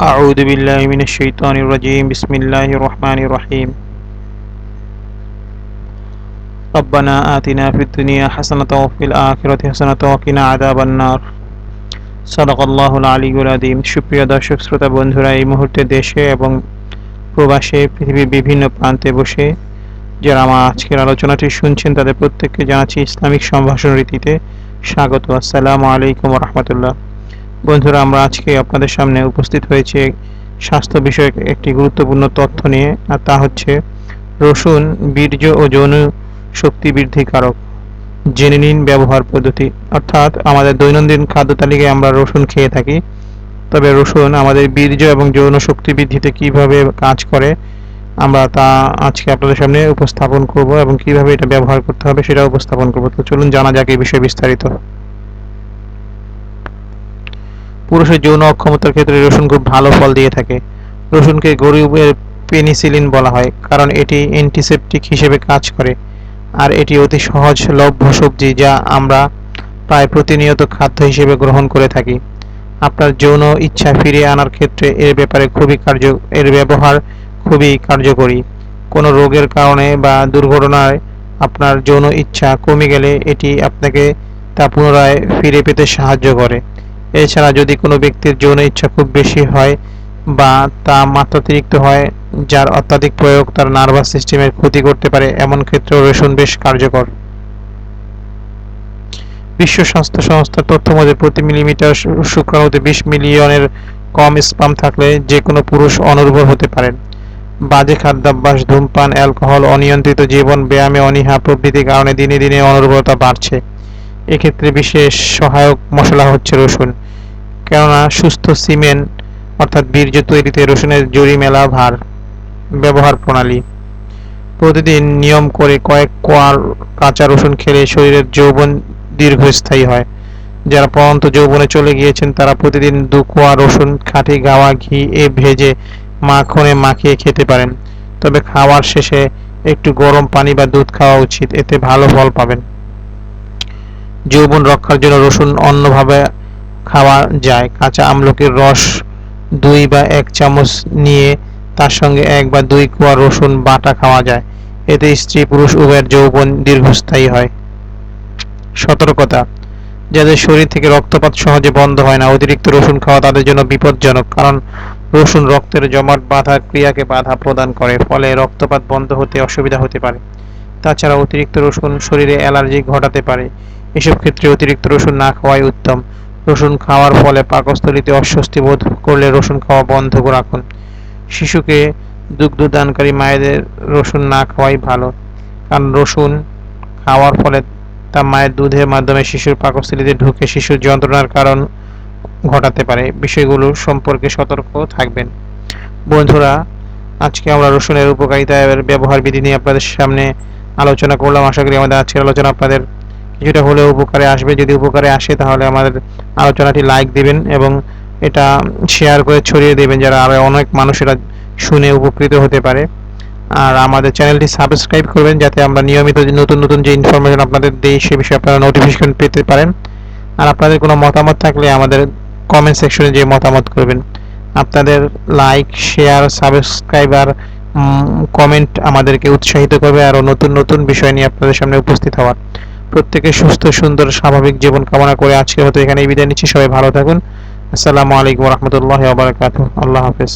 أعوذ بالله من الشيطان الرجيم بسم الله الرحمن الرحيم ربنا آتنا في الدنيا حسنة وفي الآخرة حسنة وقنا عذاب النار صدق الله العلي العظيم সুপ্রিয় দর্শক শ্রোতা বন্ধুরা এই মুহূর্তে দেশে এবং প্রবাসে পৃথিবীর বিভিন্ন প্রান্তে বসে যারা আমার আজকের আলোচনাটি শুনছেন তাদের প্রত্যেককে জানাচ্ছি ইসলামিক সম্ভাষণ রীতিতে স্বাগত আসসালামু আলাইকুম রহমতুল্লাহ বন্ধুরা, আমরা আজকে আপনাদের সামনে উপস্থিত হয়েছে স্বাস্থ্য বিষয়ক একটি গুরুত্বপূর্ণ তথ্য নিয়ে, আর তা হচ্ছে রসুন, বীর্য ও যৌন শক্তি বৃদ্ধি কারক। জেনে নিন ব্যবহার পদ্ধতি। অর্থাৎ আমাদের দৈনন্দিন খাদ্য তালিকায় আমরা রসুন খেয়ে থাকি। তবে রসুন আমাদের বীর্য এবং যৌন শক্তি বৃদ্ধিতে কীভাবে কাজ করে, আমরা তা আজকে আপনাদের সামনে উপস্থাপন করব এবং কীভাবে এটা ব্যবহার করতে হবে সেটা উপস্থাপন করব। তো চলুন জানা যাক এই বিষয়ে বিস্তারিত। পুরুষের যৌন অক্ষমতার ক্ষেত্রে রসুন খুব ভালো ফল দিয়ে থাকে। রসুনকে গরিবের পেনিসিলিন বলা হয়, কারণ এটি অ্যান্টিসেপটিক হিসেবে কাজ করে, আর এটি অতি সহজলভ্য সবজি যা আমরা প্রায় প্রতিনিয়ত খাদ্য হিসেবে গ্রহণ করে থাকি। আপনার যৌন ইচ্ছা ফিরিয়ে আনার ক্ষেত্রে এর ব্যাপারে খুবই কার্য, এর ব্যবহার খুবই কার্যকরী। কোনো রোগের কারণে বা দুর্ঘটনায় আপনার যৌন ইচ্ছা কমে গেলে এটি আপনাকে তা পুনরায় ফিরে পেতে সাহায্য করে। এছাড়া যদি কোনো ব্যক্তির যৌন ইচ্ছা খুব বেশি হয় বা তা মাত্রাতিরিক্ত হয়, যার অত্যাধিক প্রয়োগ তার নার্ভাস সিস্টেমের ক্ষতি করতে পারে, এমন ক্ষেত্রেও রসুন বেশ কার্যকর। বিশ্ব স্বাস্থ্য সংস্থার তথ্য মতে, প্রতি মিলিমিটার শুক্রাণুতে বিশ মিলিয়নের কম স্পাম থাকলে যে কোনো পুরুষ অনুর্বর হতে পারেন। বাজে খাদ্যাভ্যাস, ধূমপান, অ্যালকোহল, অনিয়ন্ত্রিত জীবন, ব্যায়ামে অনীহা প্রভৃতির কারণে দিনে দিনে অনুর্বরতা বাড়ছে। এক্ষেত্রে বিশেষ সহায়ক মশলা হচ্ছে রসুন। কেননা সুস্থ সিমেন্ট অর্থাৎ বীর্য তৈরিতে রসুনের জড়ি মেলা ভার ব্যবহার প্রণালী। প্রতিদিন নিয়ম করে কয়েক কোয়ার কাঁচা রসুন খেলে শরীরের যৌবন দীর্ঘস্থায়ী হয়। যারা পরন্ত যৌবনে চলে গিয়েছেন, তারা প্রতিদিন দু কোয়া রসুন খাঁটি গাওয়া ঘি এ ভেজে মাখনে মাখিয়ে খেতে পারেন। তবে খাওয়ার শেষে একটু গরম পানি বা দুধ খাওয়া উচিত, এতে ভালো ফল পাবেন। যৌবন রক্ষার জন্য রসুন অন্যভাবে খাওয়া যায়। কাঁচা আমলকির রস দুই বা এক চামচ নিয়ে তার সঙ্গে এক বা দুই কোয়া রসুন বাটা খাওয়া যায়। এতে স্ত্রী পুরুষ উভয়ের যৌবন দীর্ঘস্থায়ী হয়। সতর্কতা। যাদের শরীর থেকে রক্তপাত সহজে বন্ধ হয় না, অতিরিক্ত রসুন খাওয়া তাদের জন্য বিপজ্জনক, কারণ রসুন রক্তের জমাট বাঁধা ক্রিয়াকে বাধা প্রদান করে, ফলে রক্তপাত বন্ধ হতে অসুবিধা হতে পারে। তাছাড়া অতিরিক্ত রসুন শরীরে অ্যালার্জি ঘটাতে পারে। এসব ক্ষেত্রে অতিরিক্ত রসুন না খাওয়াই উত্তম। রসুন খাওয়ার ফলে পাকস্থলিতে অস্বস্তি বোধ করলে রসুন খাওয়া বন্ধ রাখুন। শিশুকে দুগ্ধ দানকারী মায়েদের রসুন না খাওয়াই ভালো, কারণ রসুন খাওয়ার ফলে তা মায়ের দুধের মাধ্যমে শিশুর পাকস্থলিতে ঢুকে শিশুর যন্ত্রণার কারণ ঘটাতে পারে। বিষয়গুলো সম্পর্কে সতর্ক থাকবেন। বন্ধুরা, আজকে আমরা রসুনের উপকারিতা ব্যবহার বিধি নিয়ে আপনাদের সামনে আলোচনা করলাম। আশা করি আমাদের আজকের আলোচনা আপনাদের কিছুটা হলেও উপকারে আসবে। যদি উপকারে আসে, তাহলে আমাদের আলোচনাটি লাইক দিবেন এবং এটা শেয়ার করে ছড়িয়ে দেবেন যারা আরও অনেক মানুষেরা শুনে উপকৃত হতে পারে। আর আমাদের চ্যানেলটি সাবস্ক্রাইব করবেন যাতে আমরা নিয়মিত নতুন নতুন যে ইনফরমেশন আপনাদের দিই, সে বিষয়ে আপনারা নোটিফিকেশন পেতে পারেন। আর আপনাদের কোনো মতামত থাকলে আমাদের কমেন্ট সেকশনে যে মতামত করবেন। আপনাদের লাইক শেয়ার সাবস্ক্রাইব আর কমেন্ট আমাদেরকে উৎসাহিত করবে আরও নতুন নতুন বিষয় নিয়ে আপনাদের সামনে উপস্থিত হওয়ার। প্রত্যেকে সুস্থ, সুন্দর, স্বাভাবিক জীবন কামনা করে আজকে মতো এখানে বিদায় নিচ্ছি। সবাই ভালো থাকুন। আসসালামু আলাইকুম রহমতুল্লাহ আল্লাহ হাফেজ।